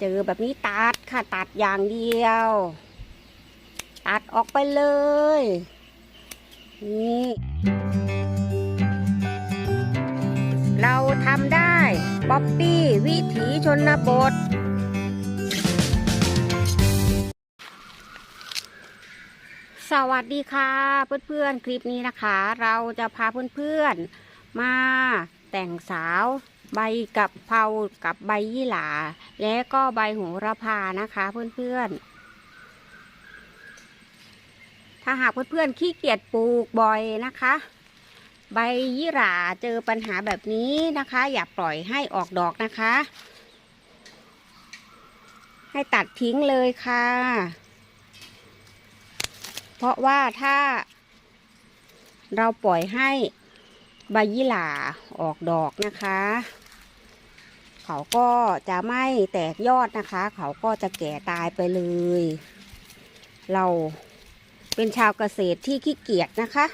เจอแบบนี้ตัดค่ะตัดอย่างเดียว ตัดออกไปเลย นี่เราทำได้ป๊อปปี้วิถีชนบท สวัสดีค่ะเพื่อนๆ คลิปนี้นะคะ เราจะพาเพื่อนๆ มาแต่งสาว ใบกับเพรากับใบยี่หร่าและก็ใบโหระพานะคะ เพื่อนๆ ถ้าหากเพื่อนๆขี้เกียจปลูกบ่อยนะคะ ใบยี่หร่าเจอปัญหาแบบนี้นะคะ อย่าปล่อยให้ออกดอกนะคะ ให้ตัดทิ้งเลยค่ะ เพราะว่าถ้าเราปล่อยให้ ใบยี่หร่าออกดอกนะคะ เขาก็จะไม่แตกยอดนะคะ เขาก็จะแก่ตายไปเลย เราเป็นชาวเกษตรที่ขี้เกียจนะคะ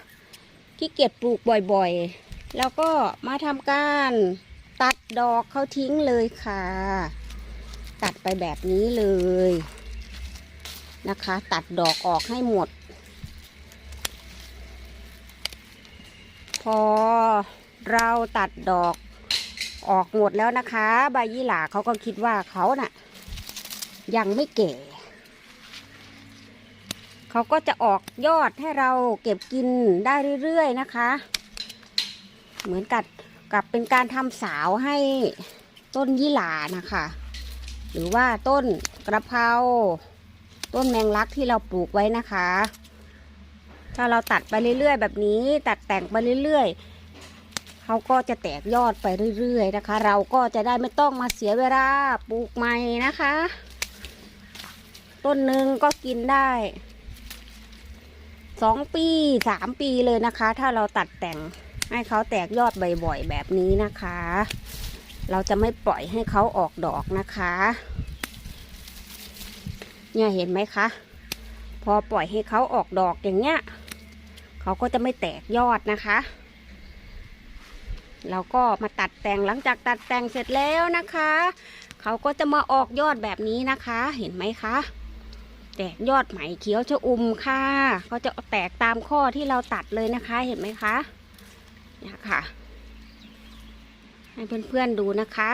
ขี้เกียจปลูกบ่อยๆ แล้วก็มาทำการตัดดอกเขาทิ้งเลยค่ะ ตัดไปแบบนี้เลยนะคะ ตัดดอกออกให้หมด พอเราตัดดอกออกหมดแล้วนะคะ ใบยี่หร่าเขาก็คิดว่าเขาน่ะ ยังไม่แก่เขาก็จะออกยอดให้เราเก็บกินได้เรื่อยๆนะคะ เหมือนกับกับเป็นการทำสาวให้ต้นยี่หร่านะคะ หรือว่าต้นกระเพราต้นแมงลักที่เราปลูกไว้นะคะ ถ้าเราตัดไปเรื่อยๆ แบบนี้ ตัดแต่งไปเรื่อยๆเขาก็จะแตกยอดไปเรื่อยๆนะคะ เราก็จะได้ไม่ต้องมาเสียเวลาปลูกใหม่นะคะ ต้นหนึ่งก็กินได้สองปีสามปีเลยนะคะ ถ้าเราตัดแต่งให้เขาแตกยอดบ่อยๆแบบนี้นะคะ เราจะไม่ปล่อยให้เขาออกดอกนะคะ เนี่ยเห็นไหมคะ พอปล่อยให้เขาออกดอกอย่างเงี้ยเขาก็จะไม่แตกยอดนะคะ เราก็มาตัดแต่งหลังจากตัดแต่งเสร็จแล้วนะคะ เขาก็จะมาออกยอดแบบนี้นะคะ เห็นไหมคะ แตกยอดใหมเขียวชะอุ่มค่ะก็จะแตกตามข้อที่เราตัดเลยนะคะ เห็นไหมคะเนี่ยค่ะ ให้เพื่อนๆดูนะคะ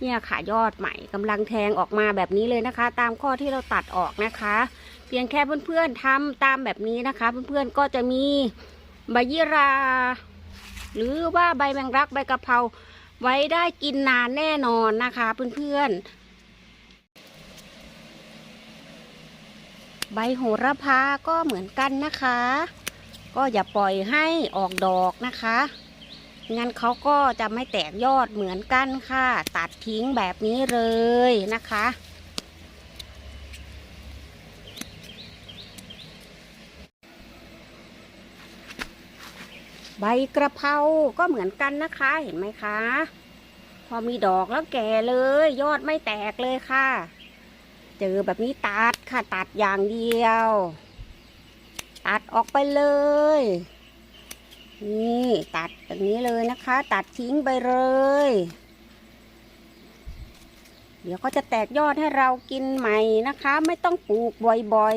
เนี่ยค่ะยอดใหม่กำลังแทงออกมาแบบนี้เลยนะคะ ตามข้อที่เราตัดออกนะคะ เพียงแค่เพื่อนๆทำตามแบบนี้นะคะ เพื่อนๆก็จะมีใบยี่รา หรือว่าใบแมงรักใบกะเพราไว้ได้กินนานแน่นอนนะคะ เพื่อนๆ ใบโหระพาก็เหมือนกันนะคะ ก็อย่าปล่อยให้ออกดอกนะคะ งั้นเขาก็จะไม่แตกยอดเหมือนกันค่ะ ตัดทิ้งแบบนี้เลยนะคะ ใบกระเพราก็เหมือนกันนะคะเห็นไหมคะ พอมีดอกแล้วแก่เลย ยอดไม่แตกเลยค่ะ เจอแบบนี้ตัดค่ะตัดอย่างเดียว ตัดออกไปเลย นี่ตัดแบบนี้เลยนะคะ ตัดทิ้งไปเลย เดี๋ยวก็จะแตกยอดให้เรากินใหม่นะคะ ไม่ต้องปลูกบ่อย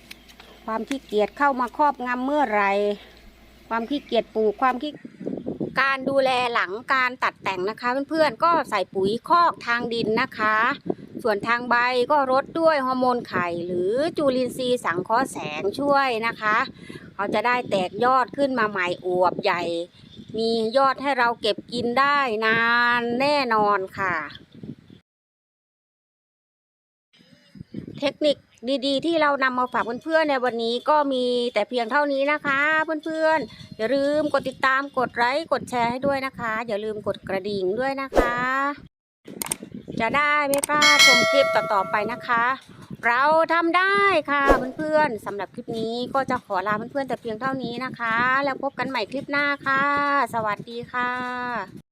ๆ ความขี้เกียจเข้ามาครอบงำเมื่อไหรความขี้เกียจปลูกความขี้การดูแลหลังการตัดแต่งนะคะ เพื่อนๆก็ใส่ปุ๋ยคอกทางดินนะคะ ส่วนทางใบก็รดด้วยฮอร์โมนไข่ หรือจุลินทรีย์สังเคราะห์แสงช่วยนะคะ เขาจะได้แตกยอดขึ้นมาใหม่อวบใหญ่ มียอดให้เราเก็บกินได้นานแน่นอนค่ะ เทคนิคดีๆ ที่เรานำมาฝากเพื่อนๆในวันนี้ก็มีแต่เพียงเท่านี้นะคะ เพื่อนๆ อย่าลืมกดติดตามกดไลค์กดแชร์ให้ด้วยนะคะ อย่าลืมกดกระดิ่งด้วยนะคะ จะได้ไม่พลาดชมคลิปต่อๆไปนะคะ เราทำได้ค่ะเพื่อนๆสำหรับคลิปนี้ก็จะขอลาเพื่อนๆแต่เพียงเท่านี้นะคะ แล้วพบกันใหม่คลิปหน้าค่ะ สวัสดีค่ะ